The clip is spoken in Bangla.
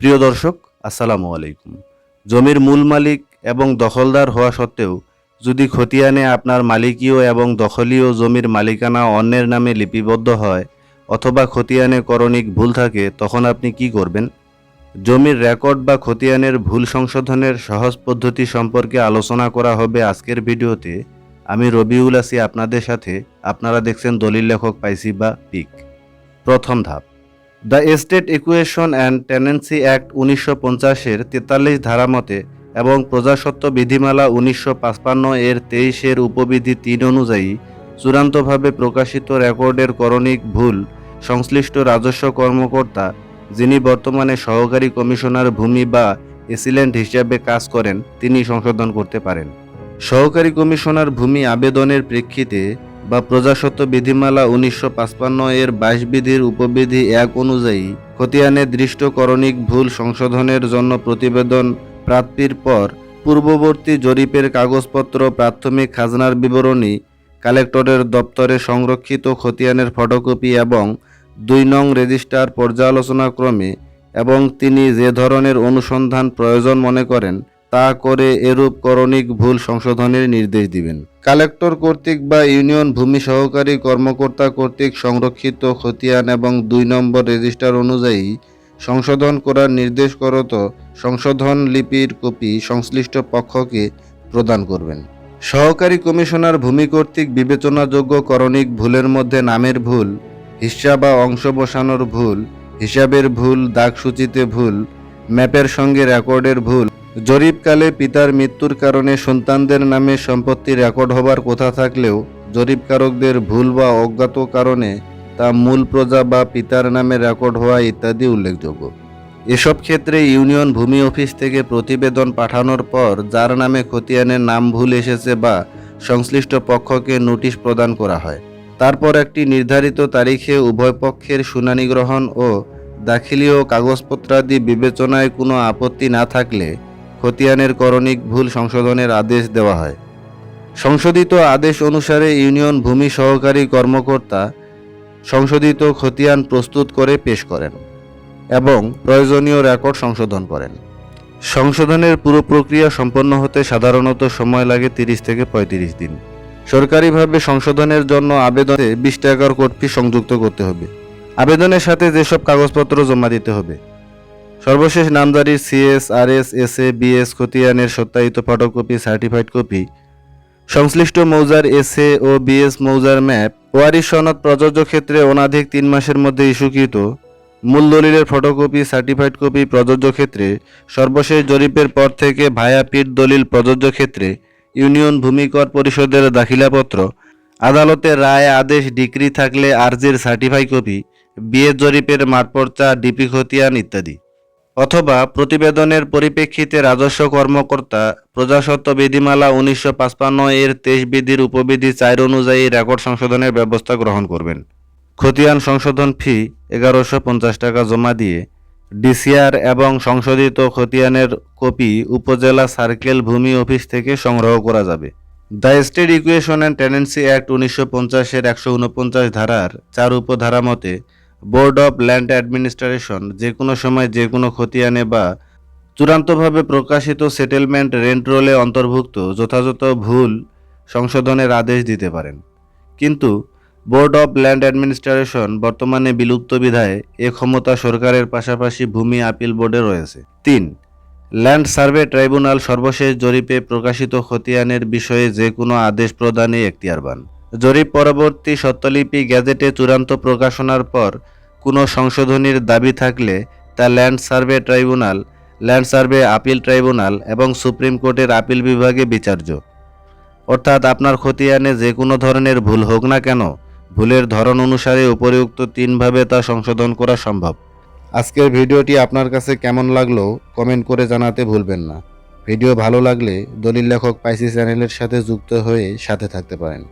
প্রিয় দর্শক, আসসালামু আলাইকুম। জমির মূল মালিক এবং দখলদার হওয়া সত্ত্বেও যদি খতিয়ানে আপনার মালিকীয় এবং দখলীয় জমির মালিকানা অন্যের নামে লিপিবদ্ধ হয় অথবা খতিয়ানে করণিক ভুল থাকে, তখন আপনি কি করবেন? জমির রেকর্ড বা খতিয়ানের ভুল সংশোধনের সহজ পদ্ধতি সম্পর্কে আলোচনা করা হবে আজকের ভিডিওতে। আমি রবিউল আছি আপনাদের সাথে। আপনারা দেখছেন দলিল লেখক পাইসি বা পিক। প্রথম ধাপ। The estate acquisition and tenancy act উনিশশো পঞ্চাশের তেতাল্লিশ ধারা মতে এবং প্রজাসত্ব বিধিমালা উনিশশো পাঁচপান্ন এর তেইশের উপবিধি তিন অনুযায়ী চূড়ান্তভাবে প্রকাশিত রেকর্ডের করণিক ভুল সংশ্লিষ্ট রাজস্ব কর্মকর্তা, যিনি বর্তমানে সহকারী কমিশনার ভূমি বা এসিলেন্ট হিসাবে কাজ করেন, তিনি সংশোধন করতে পারেন। সহকারী কমিশনার ভূমি আবেদনের প্রেক্ষিতে বা প্রজাসত্ব বিধিমালা উনিশশো এর বাইশ বিধির উপবিধি এক অনুযায়ী খতিয়ানে দৃষ্ট করণিক ভুল সংশোধনের জন্য প্রতিবেদন প্রাপ্তির পর পূর্ববর্তী জরিপের কাগজপত্র প্রাথমিক খাজনার বিবরণী কালেক্টরের দপ্তরে সংরক্ষিত খতিয়ানের ফটোকপি এবং দুই নং রেজিস্টার পর্যালোচনা ক্রমে এবং তিনি যে ধরনের অনুসন্ধান প্রয়োজন মনে করেন তা করে এরূপ করণিক ভুল সংশোধনের নির্দেশ দিবেন। কালেক্টর কর্তৃক বা ইউনিয়ন ভূমি সহকারী কর্মকর্তা কর্তৃক সংরক্ষিত খতিয়ান এবং দুই নম্বর রেজিস্টার অনুযায়ী সংশোধন করার নির্দেশ করত সংশোধন লিপির কপি সংশ্লিষ্ট পক্ষকে প্রদান করবেন। সহকারী কমিশনার ভূমি কর্তৃক বিবেচনাযোগ্য করণিক ভুলের মধ্যে নামের ভুল হিস্সা বা অংশ বসানোর ভুল, হিসাবের ভুল, দাগসূচিতে ভুল, ম্যাপের সঙ্গে রেকর্ডের ভুল জরিপকালে পিতার মৃত্যুর কারণে সন্তানদের নামে সম্পত্তি রেকর্ড হবার কথা থাকলেও জরিপকারকদের ভুল বা অজ্ঞাত কারণে তা মূল প্রজা বা পিতার নামে রেকর্ড হওয়া ইত্যাদি উল্লেখযোগ্য। এসব ক্ষেত্রে ইউনিয়ন ভূমি অফিস থেকে প্রতিবেদন পাঠানোর পর যার নামে খতিয়ানের নাম ভুল এসেছে বা সংশ্লিষ্ট পক্ষকে নোটিশ প্রদান করা হয়। তারপর একটি নির্ধারিত তারিখে উভয় পক্ষের শুনানি গ্রহণ ও দাখিলীয় কাগজপত্রাদি বিবেচনায় কোনো আপত্তি না থাকলে খতিয়ানের করণিক ভুল সংশোধনের আদেশ দেওয়া হয়। সংশোধিত আদেশ অনুসারে ইউনিয়ন ভূমি সহকারী কর্মকর্তা সংশোধিত খতিয়ান প্রস্তুত করে পেশ করেন এবং প্রয়োজনীয় রেকর্ড সংশোধন করেন। সংশোধনের পুরো প্রক্রিয়া সম্পন্ন হতে সাধারণত সময় লাগে তিরিশ থেকে পঁয়ত্রিশ দিন। সরকারিভাবে সংশোধনের জন্য আবেদনে বিশ টাকার কোড ফি সংযুক্ত করতে হবে। আবেদনের সাথে যেসব কাগজপত্র জমা দিতে হবে সর্বশেষ নামজারির সিএস আর এস এ বিএস, খতিয়ানের সত্যায়িত ফটোকপি, সার্টিফাইড কপি। সংশ্লিষ্ট মৌজার এস এ ও বিএস মৌজার ম্যাপ, ওয়ারিশ সনদ প্রযোজ্য ক্ষেত্রে অনাধিক তিন মাসের মধ্যে ইস্যুকৃত। মূল দলিলের ফটোকপি, সার্টিফাইড কপি প্রযোজ্য ক্ষেত্রে, সর্বশেষ জরিপের পর থেকে ভায়া পিট দলিল প্রযোজ্য ক্ষেত্রে, ইউনিয়ন ভূমিকর পরিষদের দাখিলাপত্র আদালতের রায়, আদেশ ডিক্রি থাকলে আর্জির সার্টিফাই কপি বিয়ে জরিপের মাঠপর্চা ডিপি খতিয়ান ইত্যাদি। অথবা প্রতিবেদনের পরিপ্রেক্ষিতে রাজস্ব কর্মকর্তা প্রজাস্বত্ব বিধিমালা উনিশশো পাঁচপান্ন এর তেইশ বিধির উপবিধি চার অনুযায়ী রেকর্ড সংশোধনের ব্যবস্থা গ্রহণ করবেন। খতিয়ান সংশোধন ফি এগারোশো পঞ্চাশ টাকা জমা দিয়ে ডিসিআর এবং সংশোধিত খতিয়ানের কপি উপজেলা সার্কেল ভূমি অফিস থেকে সংগ্রহ করা যাবে। The state acquisition and tenancy act উনিশশো পঞ্চাশের একশো উনপঞ্চাশ ধারার চার উপধারা মতে বোর্ড অব ল্যান্ড অ্যাডমিনিস্ট্রেশন, যে কোনো সময় যে কোনো খতিয়ানে বা চূড়ান্তভাবে প্রকাশিত সেটেলমেন্ট রেন্ট রোলে অন্তর্ভুক্ত যথাযথ ভুল সংশোধনের আদেশ দিতে পারেন। কিন্তু বোর্ড অব ল্যান্ড অ্যাডমিনিস্ট্রেশন বর্তমানে বিলুপ্ত বিধায় এ ক্ষমতা সরকারের পাশাপাশি ভূমি আপিল বোর্ডে রয়েছে। তিন, ল্যান্ড সার্ভে ট্রাইব্যুনাল সর্বশেষ জরিপে প্রকাশিত খতিয়ানের বিষয়ে যে কোনো আদেশ প্রদানে এখতিয়ারবান। জরিপ পরবর্তী সত্যলিপি গ্যাজেটে চূড়ান্ত প্রকাশনার পর কোনো সংশোধনীর দাবি থাকলে তা land survey tribunal, land survey appeal tribunal এবং সুপ্রিম কোর্টের আপিল বিভাগে বিচার্য। অর্থাৎ আপনার খতিয়ানে যে কোনো ধরনের ভুল হোক না কেন, ভুলের ধরন অনুসারে উপরিউক্ত তিনভাবে তা সংশোধন করা সম্ভব। আজকের ভিডিওটি আপনার কাছে কেমন লাগল কমেন্ট করে জানাতে ভুলবেন না। ভিডিও ভালো লাগলে দলিল লেখক পাইসি চ্যানেলের সাথে যুক্ত হয়ে সাথে থাকতে পারেন।